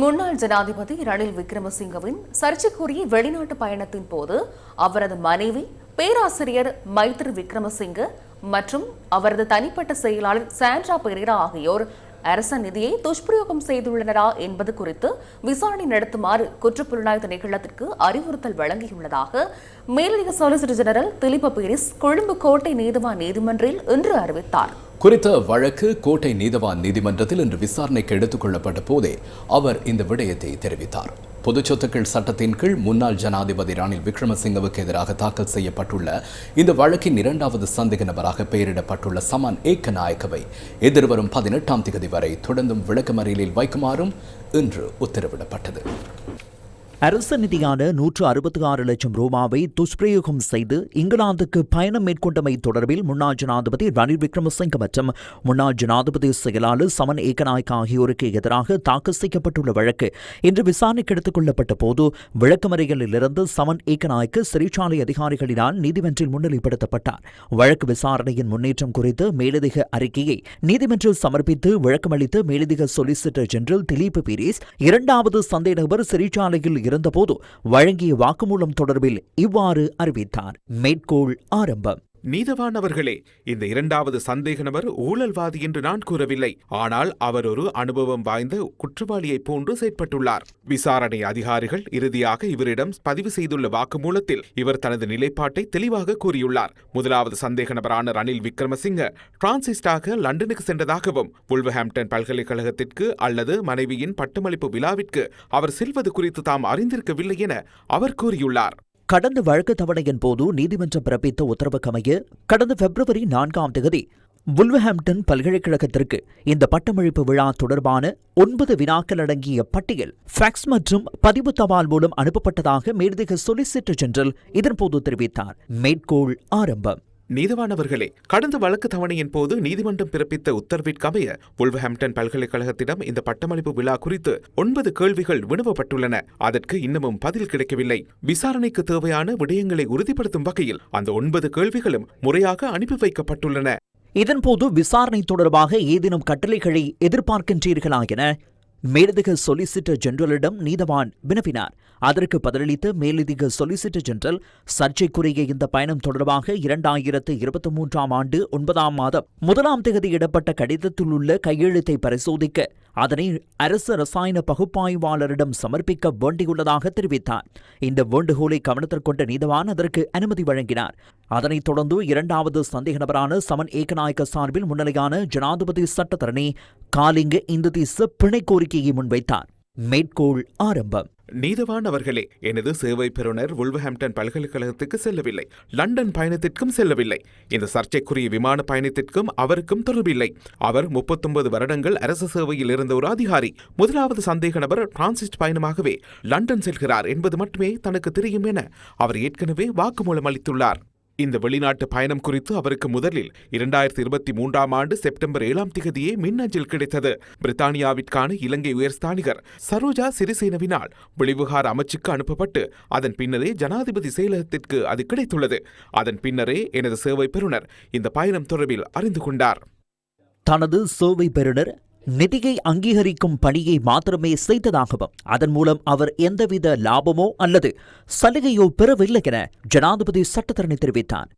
முன்னாள் ஜனாதிபதி ரணில் விக்ரமசிங்கவின் சர்ச்சைக்குரிய வெளிநாட்டு பயணத்தின் போது அவரது மனைவி பேராசிரியர் மைத்ரி விக்ரமசிங்க மற்றும் அவரது தனிப்பட்ட செயலாளர் சாண்ட்ரா பெரேரா ஆகியோர் அரச நிதியை துஷ்பிரயோகம் செய்துள்ளனரா என்பது குறித்து விசாரணை நடத்துமாறு குற்றப்புலனாய்வு திணைக்களத்திற்கு அறிவுறுத்தல் வழங்கியுள்ளதாக மேலதிக சொலிசிட்டர் ஜெனரல் திலீப பீரிஸ் கொழும்பு கோட்டை நீதிவான் நீதிமன்றில் இன்று அறிவித்தார். குறித்த வழக்கு கோட்டை நீதவான் நீதிமன்றத்தில் இன்று விசாரணைக்கு எடுத்துக் கொள்ளப்பட்ட போதே அவர் இந்த விடயத்தை தெரிவித்தார். பொது சொத்துக்கள் சட்டத்தின் கீழ் முன்னாள் ஜனாதிபதி ரணில் விக்ரமசிங்கவுக்கு எதிராக தாக்கல் செய்யப்பட்டுள்ள இந்த வழக்கின் இரண்டாவது சந்தேக நபராக பெயரிடப்பட்டுள்ள சமான் ஏக்கநாயக்கவை எதிர்வரும் பதினெட்டாம் தேதி வரை தொடர்ந்தும் விளக்கமறியலில் வைக்குமாறும் இன்று உத்தரவிடப்பட்டது. அரச நிதியான நூற்று அறுபத்தி ஆறு லட்சம் ரூபாவை துஷ்பிரயோகம் செய்து இங்கிலாந்துக்கு பயணம் மேற்கொண்டமை தொடர்பில் முன்னாள் ஜனாதிபதி ரணில் விக்ரமசிங்க மற்றும் முன்னாள் ஜனாதிபதி செயலாளர் சமன் ஏகநாயக் ஆகியோருக்கு எதிராக தாக்கல் செய்யப்பட்டுள்ள வழக்கு இன்று விசாரணைக்கு எடுத்துக் கொள்ளப்பட்ட போது விளக்கமறியலில் இருந்து சமன் ஏகநாயக்கு சிறைச்சாலை அதிகாரிகளினால் நீதிமன்றில் முன்னிலைப்படுத்தப்பட்டார். வழக்கு விசாரணையின் முன்னேற்றம் குறித்து மேலதிக அறிக்கையை நீதிமன்றில் சமர்ப்பித்து விளக்கமளித்த மேலதிக சொலிசிட்டர் ஜெனரல் திலீப் பீரிஸ் இரண்டாவது சந்தேக நபர் சிறைச்சாலையில் இருந்தபோது வழங்கிய வாக்குமூலம் தொடர்பில் இவ்வாறு அறிவித்தார். மேற்கோள் ஆரம்பம். நீதவானவர்களே இந்த இரண்டாவது சந்தேக நபர் ஊழல்வாதி என்று நான் கூறவில்லை. ஆனால் அவர் ஒரு அனுபவம் வாய்ந்த குற்றவாளியைப் போன்று செயற்பட்டுள்ளார். விசாரணை அதிகாரிகள் இறுதியாக இவரிடம் பதிவு செய்துள்ள வாக்குமூலத்தில் இவர் தனது நிலைப்பாட்டை தெளிவாக கூறியுள்ளார். முதலாவது சந்தேக நபரான ரணில் விக்ரமசிங்க டிரான்சிஸ்டாக லண்டனுக்கு சென்றதாகவும் வுல்வஹாம்டன் பல்கலைக்கழகத்திற்கு அல்லது மனைவியின் பட்டமளிப்பு விழாவிற்கு அவர் செல்வது குறித்து தாம் அறிந்திருக்கவில்லை என அவர் கூறியுள்ளார். கடந்த வழக்கு தவணையின் போது நீதிமன்றம் பிறப்பித்த உத்தரவுக்கமைய கடந்த பிப்ரவரி நான்காம் தேதி வுல்வஹாம்டன் பல்கலைக்கழகத்திற்கு இந்த பட்டமளிப்பு விழா தொடர்பான ஒன்பது வினாக்கள் அடங்கிய பட்டியல் ஃபேக்ஸ் மற்றும் பதிவு தபால் மூலம் அனுப்பப்பட்டதாக மேலதிக சொலிசிட்டர் ஜெனரல் இதன்போது தெரிவித்தார். மேற்கோள் ஆரம்பம். நீதவானவர்களே கடந்த வழக்கு தவணையின் போது நீதிமன்றம் பிறப்பித்த உத்தரவிற்கமைய உல்வஹாம்டன் பல்கலைக்கழகத்திடம் இந்த பட்டமளிப்பு விழா குறித்து ஒன்பது கேள்விகள் வினவப்பட்டுள்ளன. அதற்கு இன்னமும் பதில் கிடைக்கவில்லை. விசாரணைக்கு தேவையான விடயங்களை உறுதிப்படுத்தும் வகையில் அந்த ஒன்பது கேள்விகளும் முறையாக அனுப்பி வைக்கப்பட்டுள்ளன. இதன்போது விசாரணை தொடர்பாக ஏதேனும் கட்டளைகளை எதிர்பார்க்கின்றீர்களா என மேலதிக சொலிசிட்டர் ஜெனரலிடம் நீதவான் வினவினார். அதற்கு பதிலளித்த மேலதிக சொலிசிட்டர் ஜெனரல் சர்ச்சைக்குரிய இந்த பயணம் தொடர்பாக இரண்டாயிரத்து இருபத்தி மூன்றாம் ஆண்டு ஒன்பதாம் மாதம் முதலாம் தேதி இடப்பட்ட கடிதத்தில் உள்ள கையெழுத்தை பரிசோதிக்க அதனை அரசு ரசாயன பகுப்பாய்வாளரிடம் சமர்ப்பிக்க வேண்டியுள்ளதாக தெரிவித்தார். இந்த வேண்டுகோளை கவனத்திற்கொண்ட நீதவான் அதற்கு அனுமதி வழங்கினார். அதனைத் தொடர்ந்து இரண்டாவது சந்தேக நபரான சமன் ஏகநாயக்க சார்பில் முன்னிலையான ஜனாதிபதி சட்டத்தரணி காலிங்க இந்த தீச பிணை கோரிக்கையை முன்வைத்தார். மேற்கோள் ஆரம்பம். நீதவான் அவர்களே எனது சேவை பெறுநர் உல்வஹாம்டன் பல்கலைக்கழகத்துக்கு செல்லவில்லை. லண்டன் பயணத்திற்கும் செல்லவில்லை. இந்த சர்ச்சைக்குரிய விமான பயணத்திற்கும் அவருக்கும் தொடர்பில்லை. அவர் முப்பத்தொன்பது வருடங்கள் அரசு சேவையில் இருந்த ஒரு அதிகாரி. முதலாவது சந்தேக நபர் பிரான்சிஸ்ட் பயணமாகவே லண்டன் செல்கிறார் என்பது மட்டுமே தனக்கு தெரியும் என அவர் ஏற்கனவே வாக்குமூலம் அளித்துள்ளார். இந்த வெளிநாட்டு பயணம் குறித்து அவருக்கு முதலில் இரண்டாயிரத்தி இருபத்தி மூன்றாம் ஆண்டு செப்டம்பர் ஏழாம் திகதியே மின்னஞ்சல் கிடைத்தது. பிரித்தானியாவிற்கான இலங்கை உயர்ஸ்தானிகர் சரோஜா சிறிசேனவினால் வெளிவிவகார அமைச்சுக்கு அனுப்பப்பட்டு அதன் பின்னரே ஜனாதிபதி செயலகத்திற்கு அது கிடைத்துள்ளது. அதன் பின்னரே எனது சேவை பெறுநர் இந்த பயணம் தொடர்பில் அறிந்து கொண்டார். தனது சேவை பெறுநர் நிதியை அங்கீகரிக்கும் பணியை மாத்திரமே செய்ததாகவும் அதன் மூலம் அவர் எந்தவித லாபமோ அல்லது சலுகையோ பெறவில்லை என ஜனாதிபதி சட்டத்தரணி தெரிவித்தார்.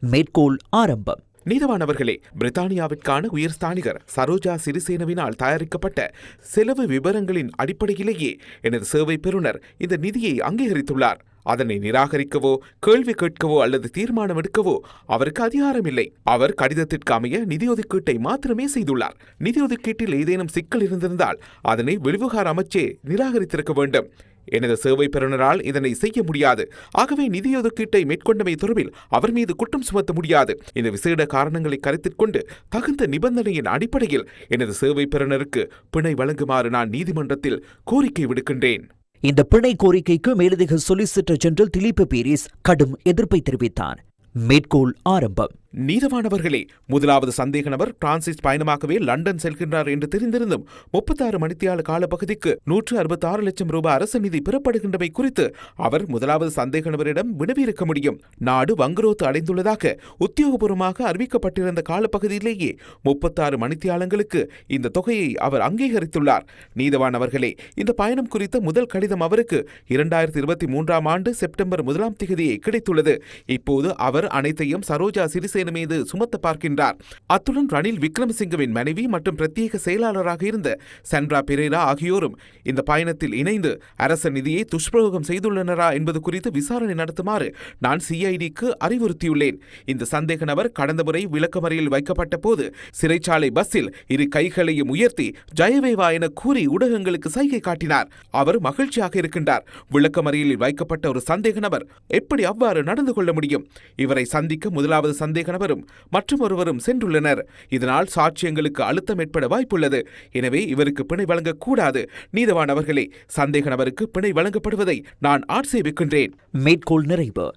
மேற்கோள் ஆரம்பம். நீதவானவர்களே பிரித்தானியாவிற்கான உயர்ஸ்தானிகர் சரோஜா சிறிசேனவினால் தயாரிக்கப்பட்ட செலவு விவரங்களின் அடிப்படையிலேயே எனது சேவை பெறுநர் இந்த நிதியை அங்கீகரித்துள்ளார். அதனை நிராகரிக்கவோ கேள்வி கேட்கவோ அல்லது தீர்மானம் எடுக்கவோ அவருக்கு அதிகாரம் இல்லை அவர் கடிதத்திற்கு அமைய நிதி ஒதுக்கீட்டை மாத்திரமே செய்துள்ளார். நிதி ஒதுக்கீட்டில் ஏதேனும் சிக்கல் இருந்திருந்தால் அதனை வெளிவகார அமைச்சே நிராகரித்திருக்க வேண்டும். எனது சேவை பெறுநரால் இதனை செய்ய முடியாது. ஆகவே நிதி ஒதுக்கீட்டை மேற்கொண்டமை தொடர்பில் அவர் மீது குற்றம் சுமத்த முடியாது. இந்த விசேட காரணங்களை கருத்தில் கொண்டு தகுந்த நிபந்தனையின் அடிப்படையில் எனது சேவை பெறுநருக்கு பிணை வழங்குமாறு நான் நீதிமன்றத்தில் கோரிக்கை விடுக்கின்றேன். இந்த பிணை கோரிக்கைக்கு மேலதிக சொலிசிட்டர் ஜெனரல் திலீப் பீரிஸ் கடும் எதிர்ப்பை தெரிவித்தார். மேற்கோள் ஆரம்பம். நீதவானவர்களே முதலாவது சந்தேக நபர் பிரான்சிஸ் பயணமாகவே லண்டன் செல்கின்றார் என்று தெரிந்திருந்தும் முப்பத்தாறு மணித்தியால காலப்பகுதிக்கு நூற்று அறுபத்தி ஆறு லட்சம் ரூபாய் அரசு நிதி பெறப்படுகின்றமை குறித்து அவர் முதலாவது சந்தேக நபரிடம் வினவியிருக்க முடியும். நாடு வங்குரோத்து அடைந்துள்ளதாக உத்தியோகபூர்வமாக அறிவிக்கப்பட்டிருந்த காலப்பகுதியிலேயே முப்பத்தாறு மணித்தியாலங்களுக்கு இந்த தொகையை அவர் அங்கீகரித்துள்ளார். நீதவானவர்களே இந்த பயணம் குறித்த முதல் கடிதம் அவருக்கு இரண்டாயிரத்தி இருபத்தி மூன்றாம் ஆண்டு செப்டம்பர் முதலாம் திகதியே கிடைத்துள்ளது. இப்போது அவர் அனைத்தையும் சரோஜா சிறிசேன மீது சுமத்த பார்க்கின்றார். அத்துடன் ரணில் விக்ரமசிங்கவின் மனைவி மற்றும் பிரத்யேக செயலாளராக இருந்த சன்ரா பெரேரா ஆகியோரும் இந்த பயணத்தில் இணைந்து அரச நிதியை துஷ்பிரயோகம் செய்துள்ளனரா என்பது குறித்து விசாரணை நடத்துமாறு நான் சிஐடிக்கு அறிவுறுத்தியுள்ளேன். இந்த சந்தேக நபர் கடந்த முறை விளக்கமறையில் வைக்கப்பட்ட போது சிறைச்சாலை பஸ்ஸில் இரு கைகளையும் உயர்த்தி ஜெயவேவா என கூறி ஊடகங்களுக்கு சைகை காட்டினார். அவர் மகிழ்ச்சியாக இருக்கின்றார். விளக்கமறியலில் வைக்கப்பட்ட ஒரு சந்தேக நபர் எப்படி அவ்வாறு நடந்து கொள்ள முடியும்? இவரை சந்திக்க முதலாவது சந்தேக கணவரும் மற்றும் ஒருவரும் சென்றுள்ளனர். இதனால் சாட்சியங்களுக்கு அழுத்தம் ஏற்பட வாய்ப்புள்ளது. எனவே இவருக்கு பிணை வழங்கக்கூடாது. நீதவான் அவர்களே சந்தேக நபருக்கு பிணை வழங்கப்படுவதை நான் ஆட்சேபிக்கின்றேன். மேற்கோள் நிறைவு.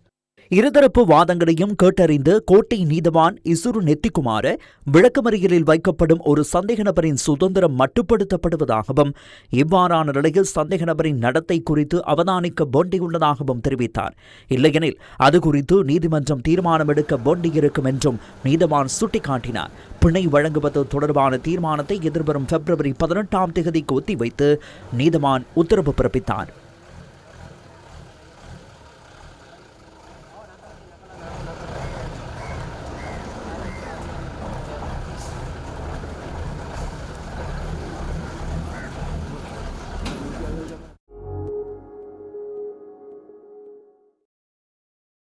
இருதரப்பு வாதங்களையும் கேட்டறிந்து கோட்டை நீதவான் இசுரு நெத்திக்குமார விளக்கமறியலில் வைக்கப்படும் ஒரு சந்தேக நபரின் சுதந்திரம் மட்டுப்படுத்தப்படுவதாகவும் இவ்வாறான நிலையில் சந்தேக நபரின் நடத்தை குறித்து அவதானிக்க வேண்டியுள்ளதாகவும் தெரிவித்தார். இல்லையெனில் அது குறித்து நீதிமன்றம் தீர்மானம் எடுக்க வேண்டியிருக்கும் என்றும் நீதவான் சுட்டிக்காட்டினார். பிணை வழங்குவது தொடர்பான தீர்மானத்தை எதிர்வரும் பிப்ரவரி பதினெட்டாம் தேதிக்கு ஒத்திவைத்து நீதவான் உத்தரவு பிறப்பித்தார்.